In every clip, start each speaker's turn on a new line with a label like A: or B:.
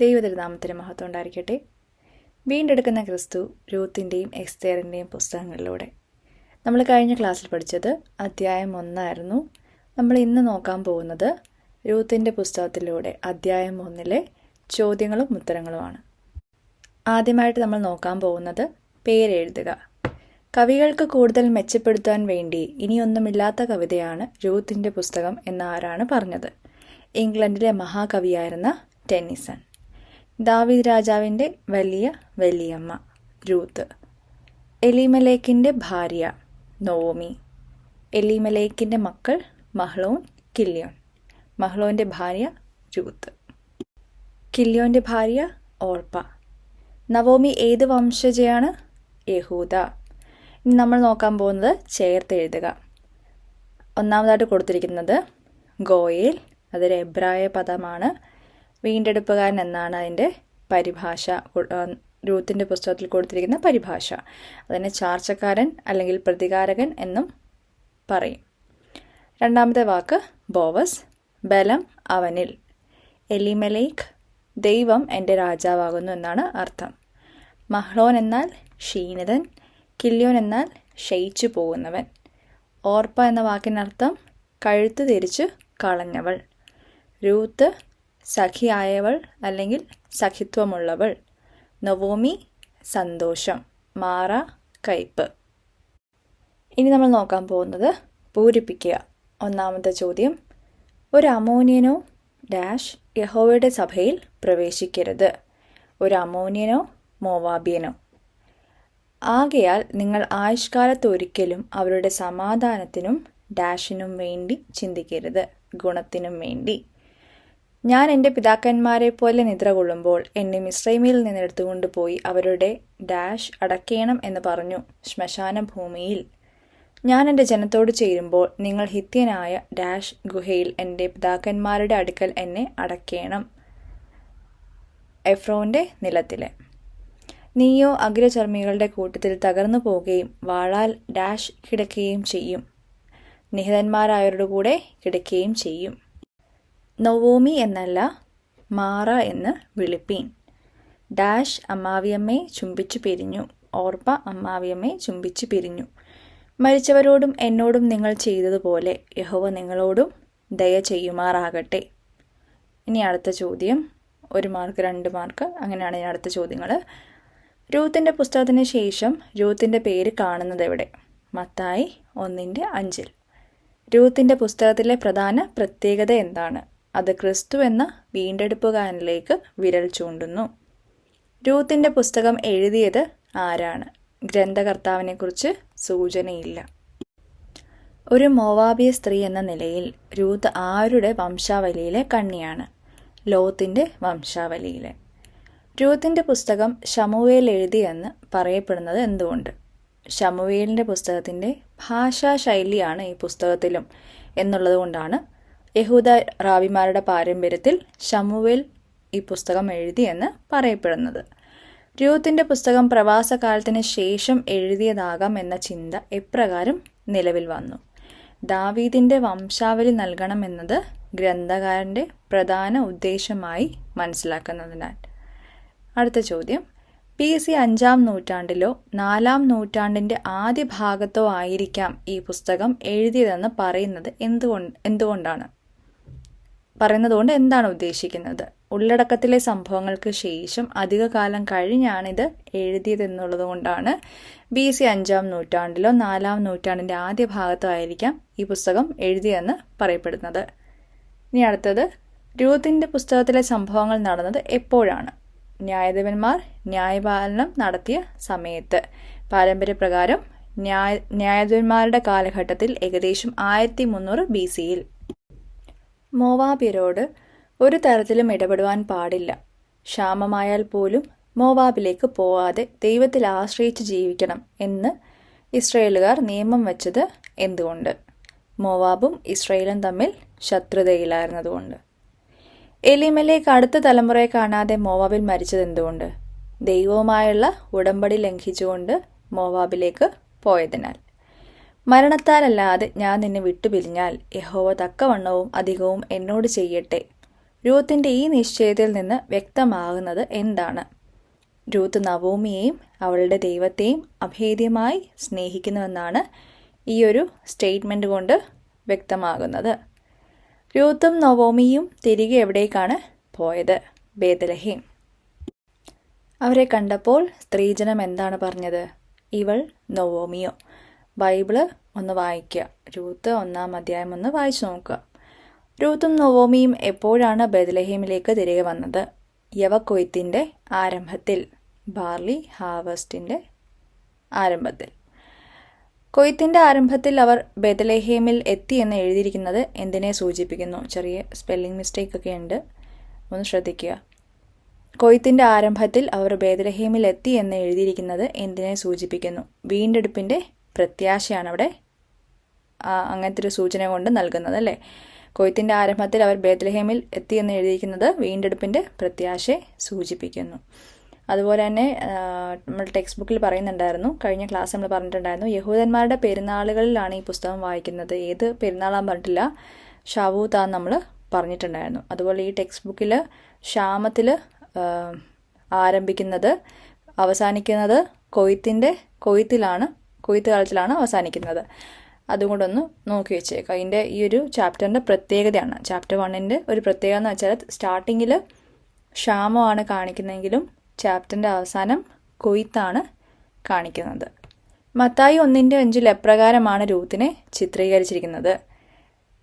A: ദൈവതിരുനാമത്തിന് മഹത്വം ഉണ്ടായിരിക്കട്ടെ. വീണ്ടെടുക്കുന്ന ക്രിസ്തു രൂത്തിന്റെയും എക്സ്തേറിന്റെയും പുസ്തകങ്ങളിലൂടെ. നമ്മൾ കഴിഞ്ഞ ക്ലാസ്സിൽ പഠിച്ചത് അധ്യായം ഒന്നായിരുന്നു. നമ്മൾ ഇന്ന് നോക്കാൻ പോകുന്നത് രൂത്തിന്റെ പുസ്തകത്തിലൂടെ അധ്യായം ഒന്നിലെ ചോദ്യങ്ങളും ഉത്തരങ്ങളുമാണ്. ആദ്യമായിട്ട് നമ്മൾ നോക്കാൻ പോകുന്നത് പേരെഴുതുക. കവികൾക്ക് കൂടുതൽ മെച്ചപ്പെടുത്താൻ വേണ്ടി ഇനിയൊന്നുമില്ലാത്ത കവിതയാണ് രൂത്തിന്റെ പുസ്തകം എന്ന് ആരാണ് പറഞ്ഞത്. ഇംഗ്ലണ്ടിലെ മഹാകവിയായിരുന്ന ടെന്നിസൺ. ദാവീദ് രാജാവിന്റെ വലിയ വലിയമ്മ രൂത്ത്. എലിമലേക്കിന്റെ ഭാര്യ നോമി എലിമലേക്കിന്റെ മക്കൾ മഹ്ലോൻ കില്യോൻ. മഹ്ലോന്റെ ഭാര്യ രൂത്ത്. കില്യോന്റെ ഭാര്യ ഓർപ്പ നവോമി ഏത് വംശജയാണ്? യഹൂദ. ഇനി നമ്മൾ നോക്കാൻ പോകുന്നത് ചേർത്ത് എഴുതുക. ഒന്നാമതായിട്ട് കൊടുത്തിരിക്കുന്നത് ഗോയേൽ അതൊരു എബ്രായ പദമാണ്. വീണ്ടെടുപ്പുകാരൻ എന്നാണ് അതിന്റെ പരിഭാഷ രൂത്തിന്റെ പുസ്തകത്തിൽ കൊടുത്തിരിക്കുന്ന പരിഭാഷ. അതിനെ ചാർച്ചക്കാരൻ അല്ലെങ്കിൽ പ്രതികാരകൻ എന്നും പറയും. രണ്ടാമത്തെ വാക്ക് ബോവസ് ബലം അവനിൽ. എലിമലേക്ക് ദൈവം എന്റെ രാജാവാകുന്നു എന്നാണ് അർത്ഥം. മഹ്ലോൻ എന്നാൽ ക്ഷീണിതൻ കില്യോൻ എന്നാൽ ക്ഷയിച്ചു പോകുന്നവൻ. ഓർപ്പ എന്ന വാക്കിനർത്ഥം കഴുത്ത് തിരിച്ച് കളഞ്ഞവൾ. രൂത്ത് സഖിയായവൾ അല്ലെങ്കിൽ സഖിത്വമുള്ളവൾ. നവോമി സന്തോഷം. മാറ കയ്പ്. ഇനി നമ്മൾ നോക്കാൻ പോകുന്നത് പൂരിപ്പിക്കുക. ഒന്നാമത്തെ ചോദ്യം ഒരു അമോനിയനോ ഡാഷ് യഹോവയുടെ സഭയിൽ പ്രവേശിക്കരുത്. ഒരു അമോനിയനോ മോവാബിയനോ. ആകയാൽ നിങ്ങൾ ആയുഷ്കാലത്തൊരിക്കലും അവരുടെ സമാധാനത്തിനും ഡാഷിനും വേണ്ടി ചിന്തിക്കരുത്. ഗുണത്തിനും വേണ്ടി. ഞാൻ എന്റെ പിതാക്കന്മാരെ പോലെ നിദ്ര കൊള്ളുമ്പോൾ എന്നെ മിശ്രൈമിൽ നിന്നെടുത്തുകൊണ്ട് പോയി അവരുടെ ഡാഷ് അടക്കേണം എന്ന് പറഞ്ഞു ശ്മശാന ഭൂമിയിൽ. ഞാൻ എന്റെ ജനത്തോട് ചേരുമ്പോൾ നിങ്ങൾ ഹിത്യനായ ഡാഷ് ഗുഹയിൽ എന്റെ പിതാക്കന്മാരുടെ അടുക്കൽ എന്നെ അടക്കേണം. എഫ്രോന്റെ നിലത്തിലെ. നീയോ അഗ്രചർമ്മികളുടെ കൂട്ടത്തിൽ തകർന്നു പോവുകയും വാളാൽ ഡാഷ് കിടക്കുകയും ചെയ്യും. നിഹിതന്മാരായവരുടെ കൂടെ കിടക്കുകയും ചെയ്യും. നൊവോമി എന്നല്ല മാറ എന്ന് വിളിപ്പീൻ. ഡാഷ് അമ്മാവിയമ്മയെ ചുംബിച്ചു പിരിഞ്ഞു. ഓർപ്പ അമ്മാവിയമ്മയെ ചുംബിച്ചു പിരിഞ്ഞു. മരിച്ചവരോടും എന്നോടും നിങ്ങൾ ചെയ്തതുപോലെ യഹോവ നിങ്ങളോടും ദയ ചെയ്യുമാറാകട്ടെ. ഇനി അടുത്ത ചോദ്യം. ഒരു മാർക്ക് രണ്ട് മാർക്ക് അങ്ങനെയാണ് ഇനി അടുത്ത ചോദ്യങ്ങൾ രൂത്തിന്റെ പുസ്തകത്തിന് ശേഷം രൂത്തിന്റെ പേര് കാണുന്നത് എവിടെ? മത്തായി ഒന്നിന്റെ അഞ്ചിൽ. രൂത്തിന്റെ പുസ്തകത്തിലെ പ്രധാന പ്രത്യേകത എന്താണ്? അത് ക്രിസ്തു എന്ന വീണ്ടെടുപ്പുകാരനിലേക്ക് വിരൽ ചൂണ്ടുന്നു. രൂത്തിന്റെ പുസ്തകം എഴുതിയത് ആരാണ്? ഗ്രന്ഥകർത്താവിനെക്കുറിച്ച് സൂചനയില്ല. ഒരു മോവാബിയ സ്ത്രീ എന്ന നിലയിൽ രൂത്ത് ആരുടെ വംശാവലിയിലെ കണ്ണിയാണ്? ലോത്തിന്റെ വംശാവലിയിലെ. രൂത്തിന്റെ പുസ്തകം ഷമുവേൽ എഴുതിയെന്ന് പറയപ്പെടുന്നത് എന്തുകൊണ്ട്? ഷമുവേലിന്റെ പുസ്തകത്തിന്റെ ഭാഷാശൈലിയാണ് ഈ പുസ്തകത്തിലും എന്നുള്ളതുകൊണ്ടാണ് യഹൂദ റാവിമാരുടെ പാരമ്പര്യത്തിൽ ഷമുവേൽ ഈ പുസ്തകം എഴുതി എന്ന് പറയപ്പെടുന്നത്. രൂത്തിന്റെ പുസ്തകം പ്രവാസകാലത്തിന് ശേഷം എഴുതിയതാകാം എന്ന ചിന്ത എപ്രകാരം നിലവിൽ വന്നു? ദാവീദിന്റെ വംശാവലി നൽകണമെന്നത് ഗ്രന്ഥകാരന്റെ പ്രധാന ഉദ്ദേശമായി മനസ്സിലാക്കുന്നതിനാൽ. അടുത്ത ചോദ്യം. പി. സി. അഞ്ചാം നൂറ്റാണ്ടിലോ നാലാം നൂറ്റാണ്ടിന്റെ ആദ്യ ഭാഗത്തോ ആയിരിക്കാം ഈ പുസ്തകം എഴുതിയതെന്ന് പറയുന്നത് എന്തുകൊണ്ട് എന്തുകൊണ്ടാണ്? പറയുന്നതുകൊണ്ട് എന്താണ് ഉദ്ദേശിക്കുന്നത്? ഉള്ളടക്കത്തിലെ സംഭവങ്ങൾക്ക് ശേഷം അധികകാലം കഴിഞ്ഞാണിത് എഴുതിയതെന്നുള്ളത് കൊണ്ടാണ് ബി സി അഞ്ചാം നൂറ്റാണ്ടിലോ നാലാം നൂറ്റാണ്ടിന്റെ ആദ്യ ഭാഗത്തോ ആയിരിക്കാം ഈ പുസ്തകം എഴുതിയെന്ന് പറയപ്പെടുന്നത്. ഇനി അടുത്തത് രൂത്തിന്റെ പുസ്തകത്തിലെ സംഭവങ്ങൾ നടന്നത് എപ്പോഴാണ്? ന്യായാധിപന്മാർ ന്യായപാലനം നടത്തിയ സമയത്ത്. പാരമ്പര്യപ്രകാരം ന്യായ ന്യായാധിപന്മാരുടെ കാലഘട്ടത്തിൽ ഏകദേശം ആയിരത്തി മുന്നൂറ് ബി സിയിൽ മോവാബിയരോട് ഒരു തരത്തിലും ഇടപെടുവാൻ പാടില്ല. ക്ഷാമമായാൽ പോലും മോവാബിലേക്ക് പോവാതെ ദൈവത്തിൽ ആശ്രയിച്ച് ജീവിക്കണം എന്ന് ഇസ്രയേലുകാർ നിയമം വെച്ചത് എന്തുകൊണ്ട്? മോവാബും ഇസ്രയേലും തമ്മിൽ ശത്രുതയിലായിരുന്നതുകൊണ്ട്. എലിമലേക്ക് അടുത്ത തലമുറയെ കാണാതെ മോവാബിൽ മരിച്ചത് എന്തുകൊണ്ട്? ദൈവവുമായുള്ള ഉടമ്പടി ലംഘിച്ചുകൊണ്ട് മോവാബിലേക്ക് പോയതിനാൽ. മരണത്താലല്ലാതെ ഞാൻ നിന്നെ വിട്ടുപിരിഞ്ഞാൽ യഹോവ തക്കവണ്ണവും അധികവും എന്നോട് ചെയ്യട്ടെ. രൂത്തിന്റെ ഈ നിശ്ചയത്തിൽ നിന്ന് വ്യക്തമാകുന്നത് എന്താണ്? രൂത്ത് നവോമിയെയും അവളുടെ ദൈവത്തെയും അഭേദ്യമായി സ്നേഹിക്കുന്നുവെന്നാണ് ഈ ഒരു സ്റ്റേറ്റ്മെന്റ് കൊണ്ട് വ്യക്തമാകുന്നത്. രൂത്തും നവോമിയും തിരികെ എവിടേക്കാണ് പോയത്? ബേദലഹീം അവരെ കണ്ടപ്പോൾ സ്ത്രീജനം എന്താണ് പറഞ്ഞത്? ഇവൾ നവോമിയോ. ബൈബിൾ ഒന്ന് വായിക്കുക രൂത്ത് ഒന്നാം അധ്യായം ഒന്ന് വായിച്ചു നോക്കുക. രൂത്തും നവോമിയും എപ്പോഴാണ് ബദലഹീമിലേക്ക് തിരികെ വന്നത്? യവക്കൊയ്ത്തിന്റെ ആരംഭത്തിൽ. ബാർലി ഹാർവസ്റ്റിന്റെ ആരംഭത്തിൽ. കൊയ്ത്തിന്റെ ആരംഭത്തിൽ അവർ ബദലഹേമിൽ എത്തി എന്ന് എഴുതിയിരിക്കുന്നത് എന്തിനെ സൂചിപ്പിക്കുന്നു? ചെറിയ സ്പെല്ലിംഗ് മിസ്റ്റേക്ക് ഒക്കെ ഉണ്ട്. ഒന്ന് ശ്രദ്ധിക്കുക. കൊയ്ത്തിന്റെ ആരംഭത്തിൽ അവർ ബേദലഹീമിൽ എത്തി എന്ന് എഴുതിയിരിക്കുന്നത് എന്തിനെ സൂചിപ്പിക്കുന്നു? വീണ്ടെടുപ്പിന്റെ പ്രത്യാശയാണ് അവിടെ അങ്ങനത്തെ ഒരു സൂചന കൊണ്ട് നൽകുന്നത് അല്ലേ? കൊയ്ത്തിന്റെ ആരംഭത്തിൽ അവർ ബേത്ലഹേമിൽ എത്തി എന്ന് എഴുതിയിരിക്കുന്നത് വീണ്ടെടുപ്പിന്റെ പ്രത്യാശയെ സൂചിപ്പിക്കുന്നു. അതുപോലെ തന്നെ നമ്മൾ ടെക്സ്റ്റ് ബുക്കിൽ പറയുന്നുണ്ടായിരുന്നു കഴിഞ്ഞ ക്ലാസ് നമ്മൾ പറഞ്ഞിട്ടുണ്ടായിരുന്നു യഹൂദന്മാരുടെ പെരുന്നാളുകളിലാണ് ഈ പുസ്തകം വായിക്കുന്നത്. ഏത് പെരുന്നാളാൻ പറഞ്ഞിട്ടില്ല. ഷാവൂത്താന്ന് നമ്മൾ പറഞ്ഞിട്ടുണ്ടായിരുന്നു. അതുപോലെ ഈ ടെക്സ്റ്റ് ബുക്കിൽ ക്ഷാമത്തിൽ ആരംഭിക്കുന്നത് അവസാനിക്കുന്നത് കൊയ്ത്തിന്റെ കൊയ്ത്തിലാണ് കൊയ്ത്ത് കാലത്തിലാണ് അവസാനിക്കുന്നത്. അതും കൂടെ ഒന്ന് നോക്കി വെച്ചേക്കാം അതിന്റെ ഈ ഒരു ചാപ്റ്ററിന്റെ പ്രത്യേകതയാണ്. ചാപ്റ്റർ വണ്ണിന്റെ ഒരു പ്രത്യേകത എന്ന് വെച്ചാൽ സ്റ്റാർട്ടിങ്ങിൽ ക്ഷാമമാണ് കാണിക്കുന്നതെങ്കിലും ചാപ്റ്ററിന്റെ അവസാനം കൊയ്ത്താണ് കാണിക്കുന്നത്. മത്തായി ഒന്നിന്റെ അഞ്ചിൽ എപ്രകാരമാണ് രൂത്തിനെ ചിത്രീകരിച്ചിരിക്കുന്നത്.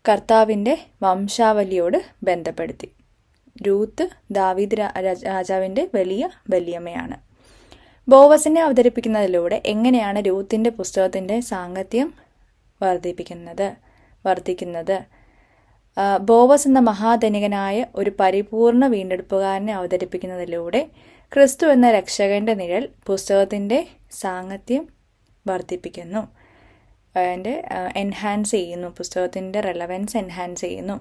A: കർത്താവിന്റെ വംശാവലിയോട് ബന്ധപ്പെടുത്തി. രൂത്ത് ദാവീദ് രാജാവിന്റെ വലിയ വല്യമ്മയാണ്. ബോവസിനെ അവതരിപ്പിക്കുന്നതിലൂടെ എങ്ങനെയാണ് രൂത്തിന്റെ പുസ്തകത്തിന്റെ സാങ്കത്യം വർദ്ധിപ്പിക്കുന്നത് വർദ്ധിക്കുന്നത്? ബോവസ് എന്ന മഹാധനികനായ ഒരു പരിപൂർണ വീണ്ടെടുപ്പുകാരനെ അവതരിപ്പിക്കുന്നതിലൂടെ ക്രിസ്തു എന്ന രക്ഷകന്റെ നിഴൽ പുസ്തകത്തിന്റെ സാങ്കത്യം വർദ്ധിപ്പിക്കുന്നു. അതിന്റെ എൻഹാൻസ് ചെയ്യുന്നു പുസ്തകത്തിന്റെ റെലവൻസ് എൻഹാൻസ് ചെയ്യുന്നു.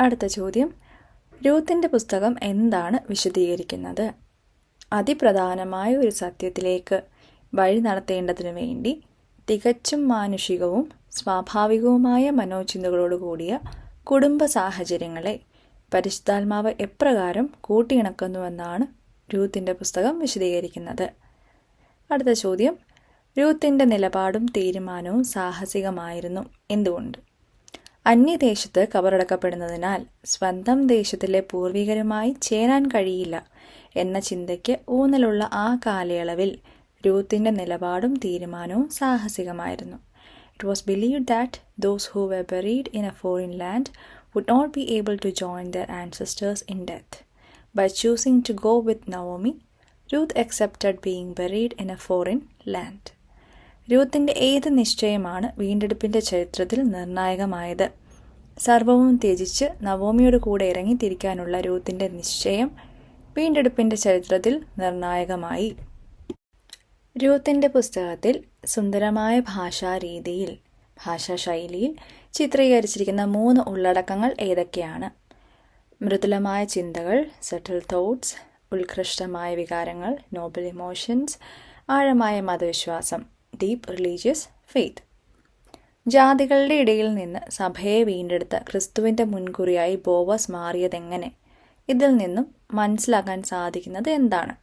A: അടുത്ത ചോദ്യം. രൂത്തിന്റെ പുസ്തകം എന്താണ് വിശദീകരിക്കുന്നത്? അതിപ്രധാനമായ ഒരു സത്യത്തിലേക്ക് വഴി നടത്തേണ്ടതിനു വേണ്ടി തികച്ചും മാനുഷികവും സ്വാഭാവികവുമായ മനോചിന്തകളോട് കൂടിയ കുടുംബ സാഹചര്യങ്ങളെ പരിശുദ്ധാത്മാവ് എപ്രകാരം കൂട്ടിയിണക്കുന്നുവെന്നാണ് രൂത്തിന്റെ പുസ്തകം വിശദീകരിക്കുന്നത്. അടുത്ത ചോദ്യം രൂത്തിന്റെ നിലപാടും തീരുമാനവും സാഹസികമായിരുന്നു എന്തുകൊണ്ട്? അന്യദേശത്ത് കബറടക്കപ്പെടുന്നതിനാൽ സ്വന്തം ദേശത്തിലെ പൂർവികരുമായി ചേരാൻ കഴിയില്ല എന്ന ചിന്തയ്ക്ക് ഊന്നലുള്ള ആ കാലയളവിൽ രൂത്തിന്റെ നിലപാടും തീരുമാനവും സാഹസികമായിരുന്നു. It was believe that those who were buried in a foreign land would not be able to join their ancestors in death by choosing to go with Naomi Ruth accepted being buried in a foreign land രൂത്തിന്റെ ഏത് നിശ്ചയമാണ് വീണ്ടെടുപ്പിന്റെ ചരിത്രത്തിൽ നിർണായകമായത്? സർവവും ത്യജിച്ച് നവോമിയുടെ കൂടെ ഇറങ്ങി തിരിക്കാനുള്ള രൂത്തിന്റെ നിശ്ചയം വീണ്ടെടുപ്പിന്റെ ചരിത്രത്തിൽ നിർണായകമായി. രൂത്തിന്റെ പുസ്തകത്തിൽ സുന്ദരമായ ഭാഷാരീതിയിൽ ഭാഷാശൈലിയിൽ ചിത്രീകരിച്ചിരിക്കുന്ന മൂന്ന് ഉള്ളടക്കങ്ങൾ ഏതൊക്കെയാണ്? മൃദുലമായ ചിന്തകൾ സെറ്റിൽ തോട്ട്സ് ഉത്കൃഷ്ടമായ വികാരങ്ങൾ നോബൽ ഇമോഷൻസ് ആഴമായ മതവിശ്വാസം ഡീപ്പ് റിലീജിയസ് ഫെയ്ത്ത് ജാതികളുടെ ഇടയിൽ നിന്ന് സഭയെ വീണ്ടെടുത്ത ക്രിസ്തുവിന്റെ മുൻകുറിയായി ബോവസ് മാറിയതെങ്ങനെ? ഇതിൽ നിന്നും മനസ്സിലാക്കാൻ സാധിക്കുന്നത് എന്താണ്?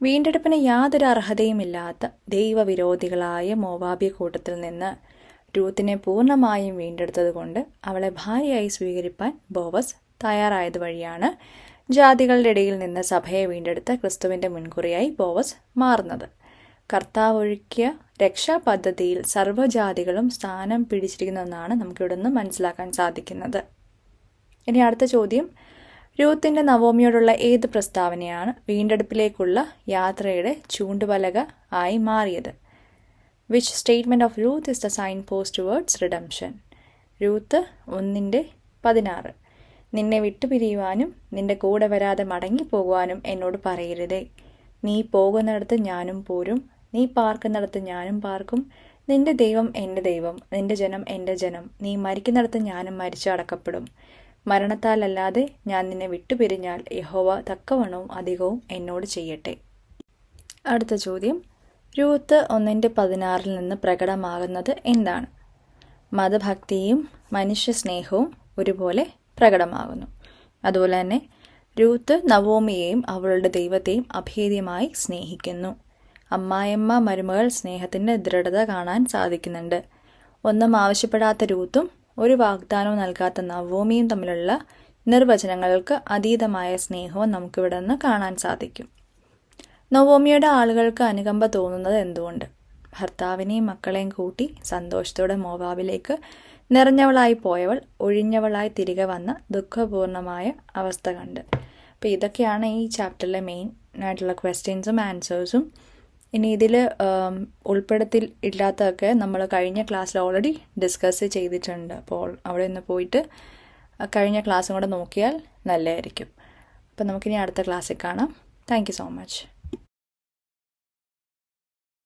A: വീണ്ടെടുപ്പിന് യാതൊരു അർഹതയുമില്ലാത്ത ദൈവവിരോധികളായ മോവാബിയ കൂട്ടത്തിൽ നിന്ന് രൂത്തിനെ പൂർണമായും വീണ്ടെടുത്തതുകൊണ്ട് അവളെ ഭാര്യയായി സ്വീകരിപ്പാൻ ബോവസ് തയ്യാറായത് വഴിയാണ് ജാതികളുടെ ഇടയിൽ നിന്ന് സഭയെ വീണ്ടെടുത്ത ക്രിസ്തുവിന്റെ മുൻകുറിയായി ബോവസ് മാറുന്നത്. കർത്താവ് ഒഴുക്കിയ രക്ഷാപദ്ധതിയിൽ സർവജാതികളും സ്ഥാനം പിടിച്ചിരിക്കുന്നതെന്നാണ് നമുക്കിവിടെ നിന്ന് മനസ്സിലാക്കാൻ സാധിക്കുന്നത്. ഇനി അടുത്ത ചോദ്യം. രൂത്തിന്റെ നവോമിയോടുള്ള ഏത് പ്രസ്താവനയാണ് വീണ്ടെടുപ്പിലേക്കുള്ള യാത്രയുടെ ചൂണ്ടുപലക ആയി മാറിയത്? Which statement of Ruth is the signpost words redemption Ruth ഒന്നിന്റെ പതിനാറ്. നിന്നെ വിട്ടുപിരിയുവാനും നിന്റെ കൂടെ വരാതെ മടങ്ങിപ്പോകുവാനും എന്നോട് പറയരുതേ. നീ പോകുന്നിടത്ത് ഞാനും പോരും. നീ പാർക്കുന്നിടത്ത് ഞാനും പാർക്കും. നിന്റെ ദൈവം എന്റെ ദൈവം. നിന്റെ ജനം എന്റെ ജനം. നീ മരിക്കുന്നിടത്ത് ഞാനും മരിച്ചു അടക്കപ്പെടും. മരണത്താലല്ലാതെ ഞാൻ നിന്നെ വിട്ടുപിരിഞ്ഞാൽ യഹോവ തക്കവണ്ണവും അധികവും എന്നോട് ചെയ്യട്ടെ. അടുത്ത ചോദ്യം. രൂത്ത് ഒന്നിന്റെ പതിനാറിൽ നിന്ന് പ്രകടമാകുന്നത് എന്താണ്? മതഭക്തിയും മനുഷ്യസ്നേഹവും ഒരുപോലെ പ്രകടമാകുന്നു. അതുപോലെ തന്നെ രൂത്ത് നവോമിയെയും അവളുടെ ദൈവത്തെയും അഭേദ്യമായി സ്നേഹിക്കുന്നു. അമ്മായിയമ്മ മരുമകൾ സ്നേഹത്തിന്റെ ദൃഢത കാണാൻ സാധിക്കുന്നുണ്ട്. ഒന്നും ആവശ്യപ്പെടാത്ത രൂത്തും ഒരു വാഗ്ദാനവും നൽകാത്ത നവോമിയും തമ്മിലുള്ള നിർവചനങ്ങൾക്ക് അതീതമായ സ്നേഹവും നമുക്കിവിടെ നിന്ന് കാണാൻ സാധിക്കും. നവോമിയുടെ ആളുകൾക്ക് അനുകമ്പ തോന്നുന്നത് എന്തുകൊണ്ട്? ഭർത്താവിനെയും മക്കളെയും കൂട്ടി സന്തോഷത്തോടെ മോവാബിലേക്ക് നിറഞ്ഞവളായി പോയവൾ ഒഴിഞ്ഞവളായി തിരികെ വന്ന ദുഃഖപൂർണമായ അവസ്ഥ കണ്ട്. അപ്പോൾ ഇതൊക്കെയാണ് ഈ ചാപ്റ്ററിലെ മെയിൻ ആയിട്ടുള്ള ക്വസ്റ്റ്യൻസും ആൻസേഴ്സും ഇനി ഇതിൽ ഉൾപ്പെടുത്തി ഇല്ലാത്തതൊക്കെ നമ്മൾ കഴിഞ്ഞ ക്ലാസ്സിൽ ഓൾറെഡി ഡിസ്കസ് ചെയ്തിട്ടുണ്ട്. അപ്പോൾ അവിടെ നിന്ന് പോയിട്ട് കഴിഞ്ഞ ക്ലാസ്സും കൂടെ നോക്കിയാൽ നല്ലതായിരിക്കും. അപ്പം നമുക്കിനി അടുത്ത ക്ലാസ്സിൽ കാണാം. Thank so much